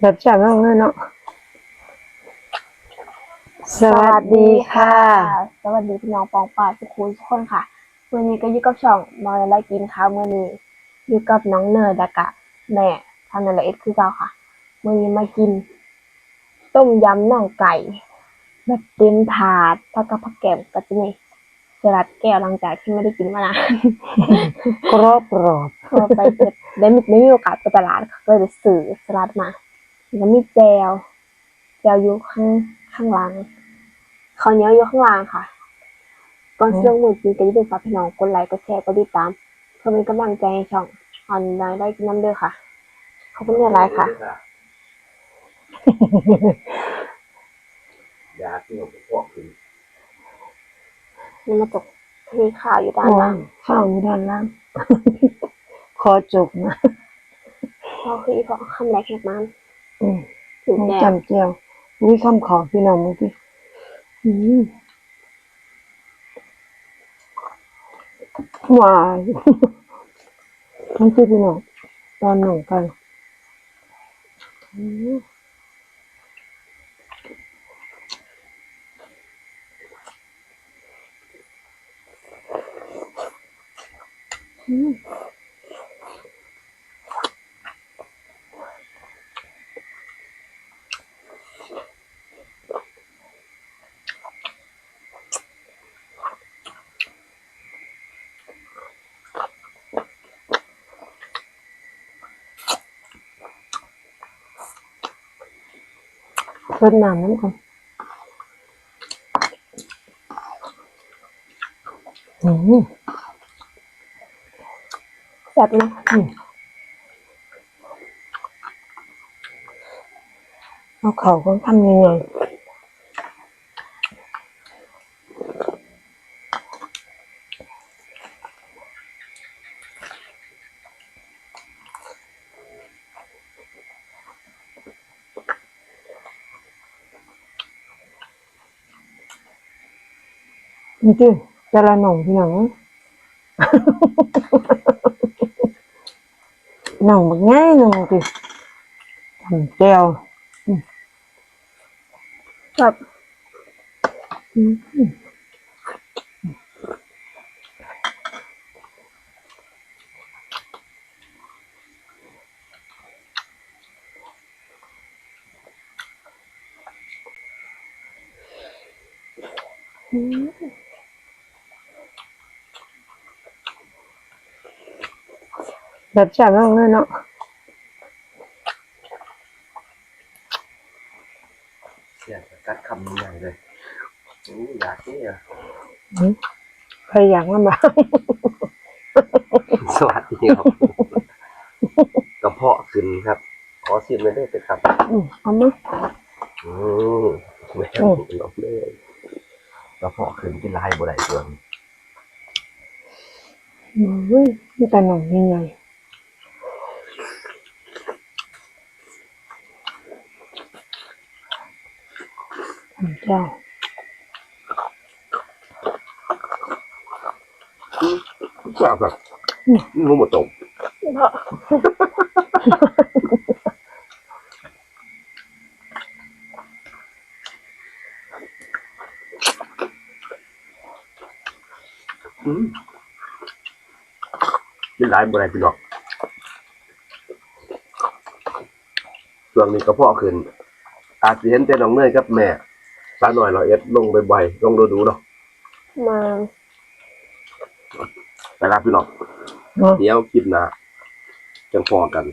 แบบจับมากเลยเนาะ สวัสดีค่ะ สวัสดีพี่น้องปองปาสุขุมทุกคนค่ะวันนี้ก็อยู่กับช่องนอนและกินข้าวมื้อนี้อยู่กับน้องเนยดากะ แม่ทำในละเอ็ดคือเก่าค่ะมื้อนี้มากิน ต้มยำน่องไก่ แบบเต็มถาดผักกับผักแกมก็จะมี สลัดแก้วหลังจากที่ไม่ได้กินมานานกรอบกรอบพอไปเสร็จได้มีได้มีโอกาสไปตลาดก็เลยซื้อสลัดมาแล้วมีแจวแจวอยู่ข้างข้างหล่างข้าวเหนียวอยู่ข้างล่างค่ะก่อนเชื่องมือกินก็อย่าลืมฝากพี่น้องกดไลค์กดแชร์กดติดตาม เพื่อเป็นกำลังใจให้ช่องออนไลน์ได้กินน้ำเด้อค่ะขอบคุณหลายๆค่ะยาที่เราพวกคือ นี่มาตกที่ข่าวอยู่ด้านโอ้ล่ายงข้าวอยู่ด้านล่างคอจุกนะเพราะคืออีพอคำแรกแหกมันอืมถึงมันแก้วจำเจียวนี่คำขอพี่น้องเมื่อกี้อืมหวานทั้งที่พี่น้องตอนหนุ่มกันอืม อืมเปิดน้ำน้ำก่อนอืม แซ่บนะอืมเอาเขาก็ทำยังไงจริงๆแต่ละหน่องพี่หนัง หน่องแบบง่ายหน่องสิทำแก้วแบบอืม แบบจับมากเลยเนาะเสียกัดคำใหญ่เลยอู้ยาที่อะใครอยากมาบ้างสวัสดีครับกระเพาะขึ้นครับ ขอชิมเลยได้เป็นครับอืมเอามาอืมไม่ทำหรอกเลยกระเพาะขึ้นที่ลายบ่ได้ส่วนเฮ้ยมีแต่หน่องยังไงทำแก้วทราบครับรู้หมดตราะอืมที่ลายบ่ได้พี่น้องส่วนนี้กระเพาะขึ้น อาจจะเห็นแต่น้องเนยกับแม่ สาหน่อยเราเอ็ดลงบ่อยๆลงดูๆเนาะมาไปลาพี่น้องเนาะเดี๋ยวคลิปหน้าจังพอกัน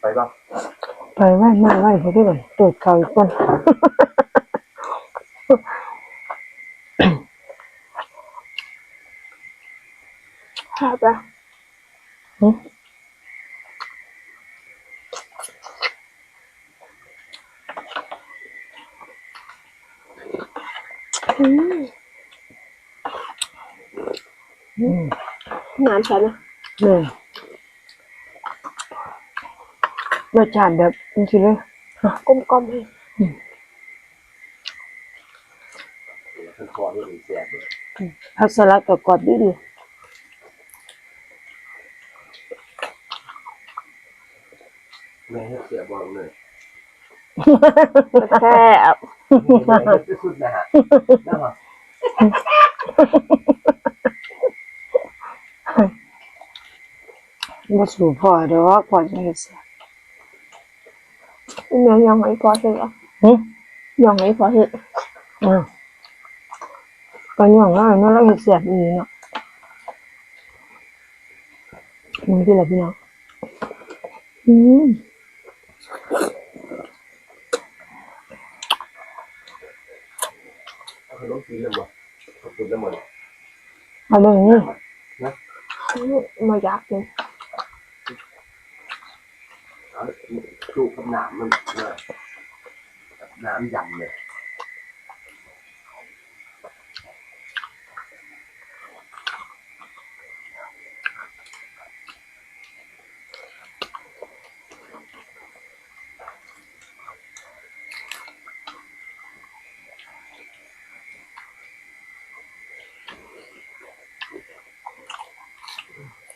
ไปป่ะไปไหว้มาไหว้เขาด้วยกันตรวจเขาอีกคนแซ่บนะ หึ อืม อืม น้ำแซ่บนะเนี่ยรสชาติแบบจริงๆเลยกลมกลมๆให้ท่านคอนี่มีแสบเลยผักสลัดกับกรอบดีดีแม่ให้เสียบอกเลยแซ่บแม่ให้สุดนะฮะนะฮะ บ่สู่พ่อดอกพ่อจะเฮ็ดแซ่บแม่ยังไม่พอเห็ดอะหึยังไม่พอเห็ดอ่าก็ย่องแล้วเนาะเราเฮ็ดแซ่บอีหลีเนาะมึงที่ละพี่น้องอืมเอาขนมจีนเลยบ่ขอบคุณทั้งหมดเอาเบิ่งนี่ มาอยากกิน เอาลูกกับน้ำมันนะกับน้ำยำเลย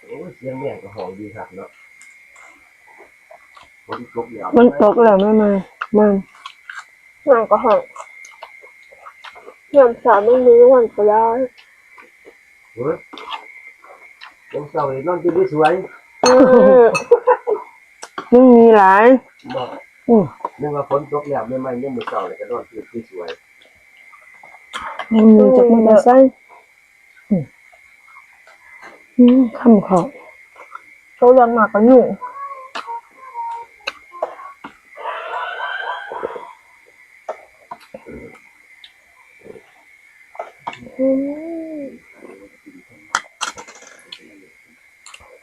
โอ้ยเสียงแม่ก็หอมดีครับเนาะ นตกแล้วมันตกแล้วแม่มามันงานก็ห้องงานสามไม่รู้วันก็ได้เฮ้ยยังเศร้าเลยนอนที่สวยอืมมันมีหลายบอกอือนึกว่าฝนตกแล้วไม่ไม่ยังมือเศร้าเลยก็นอนที่ที่สวยมันมีจากมอเตอร์ไซค์อืมอืมคำเขาโชว์ยังมากก็ยุ่งอืม จั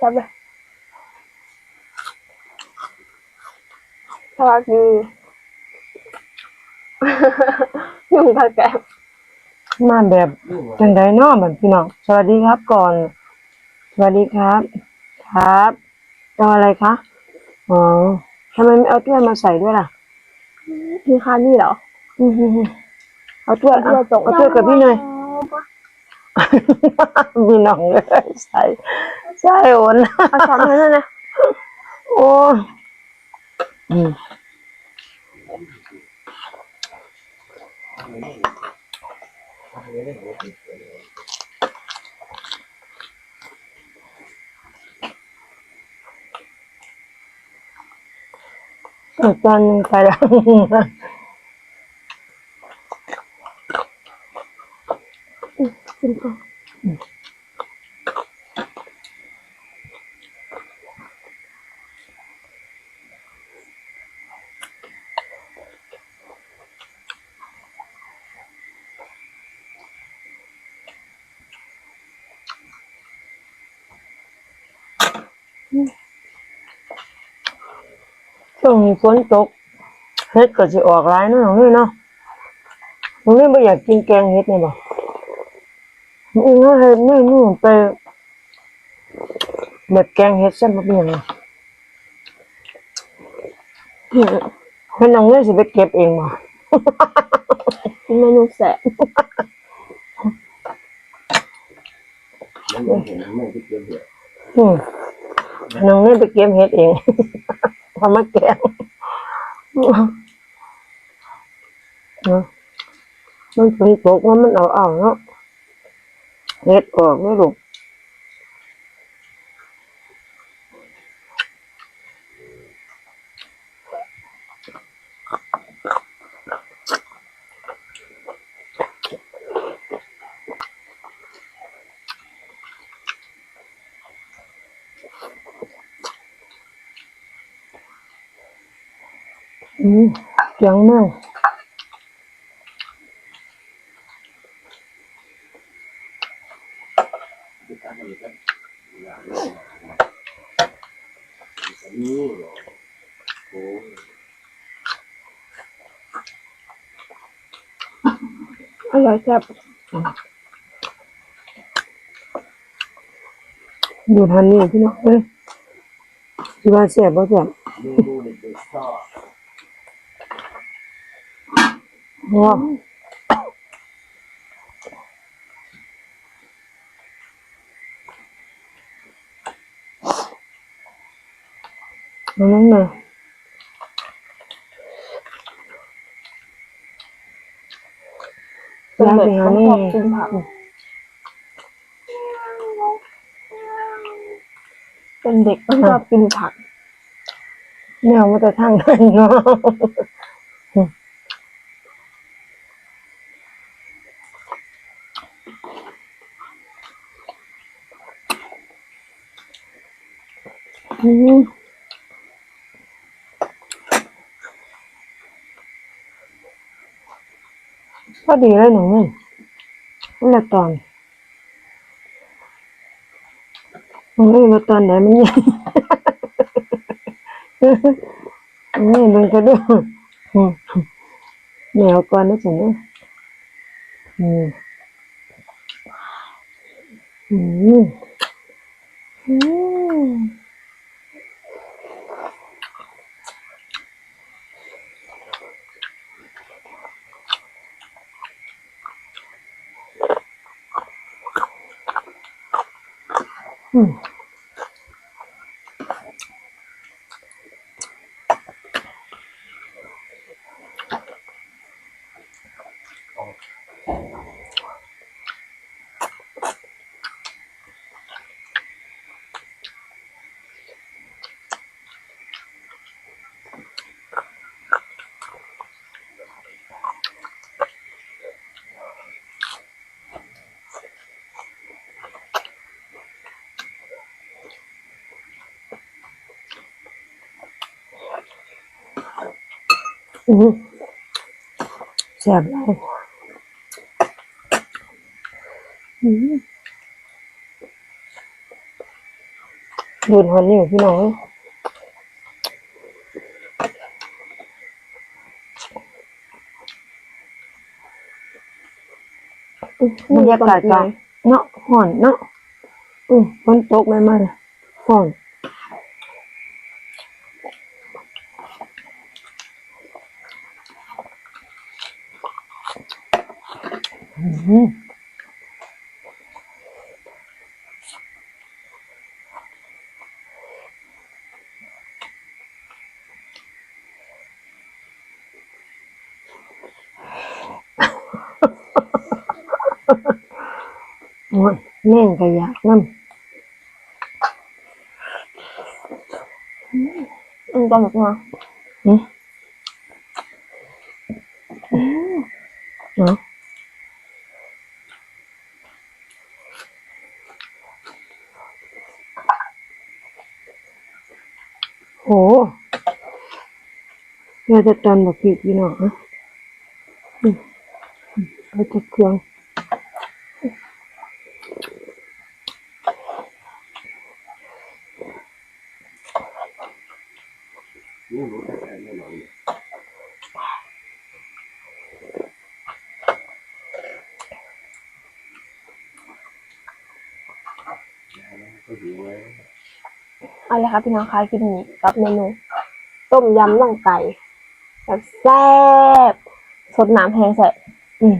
บเลยสวัสดียุ่งกับแกมาแบบจังไดเนาะบัดพี่น้องสวัสดีครับก่อน สวัสดีครับ ครับเอาอะไรคะอ๋อทำไมไม่เอาถ้วยมาใส่ด้วยล่ะพี่คานี่เหรออืมๆๆเอาถ้วยเอาเอาถ้วยกับพี่หน่อย พี่น้องเลยใส่ใส่โอนเอาช้อนให้หน่อยนะโอ้อืมอีกตอนหนึงไปแล้ว กินก่อน ช่วงนี้ฝนตกเฮ็ดก็สิออกหลายเนาะน้องนี่เนาะน้องนี่บ่อยากกินแกงเฮ็ดนี่บ่ อีกเนาะเฮ็ดเมนูไปแบบแกงเฮ็ดซั่นบ่เป็นหยังอะอืมเพิ่นน้องนี่สิไปเก็บเองบ่เมนูแสบมันยังเห็นแม่ที่เกินเหตุอืมน้องนี่ไปเก็บเฮ็ดเองทำมาแกงเนาะมันฝนตกแล้วมันเอาเอาเนาะ เฮ็ดออกไม่ลูกอืมเสียงแมา อร่อยแซ่บอยู่ทันนี่พี่น้องเฮ้ยที่บ้านแซ่บบ่แซ่บว้าวน้องนะ เป็นยากเด็กไปหามันนี่ชอบกินผักเป็นเด็กมันชอบกินผักแมวมาแต่ทางไหนเนาะอืม ดีเลยหนูนี่นี่แหละตอนหนูนี่มาตอนไหนมันยังนี่มึงก็ดูแมวก่อนนะสิเนี่ยอืมอืมอืม อื แซ่บเลยอืมดูดหัวนิ้วพี่น้องบรรยากาศก็เนาะห่อนเนาะอืมฝนตกไม่มาเลยห่อน อืมโอ้ยแม่งก็อยากนั่น อืมตอนแบบมา อืมเนาะ โหเราจะตอนแบบผิดพี่น้องนะอืมอืมเราจะเครื่องนี่รู้แต่แน่นอนเลย ก็หิวเลย เอาเลยครับพี่น้องคะกินนี้กับเมนู ต้มยำน่องไก่แบบแซ่บสดน้ำแห้งใส่อืม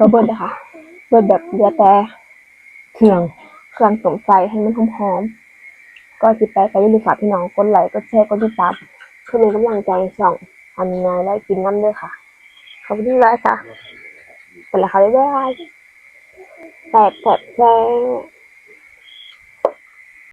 ก็เบิดเลยค่ะเบิดแบบเหลือแต่เครื่องเครื่องสมใส่ให้มันหอมๆก็จิไปไปอย่าลืมฝากพี่น้องกดไลค์กดแชร์กดติดตามเพื่อเป็นกำลังใจให้ช่องทำงานและกินน้ำด้วยค่ะขอบคุณที่ไลค์ค่ะไปแล้วค่ะบ๊ายบายแซ่บแซ่บแซ่บ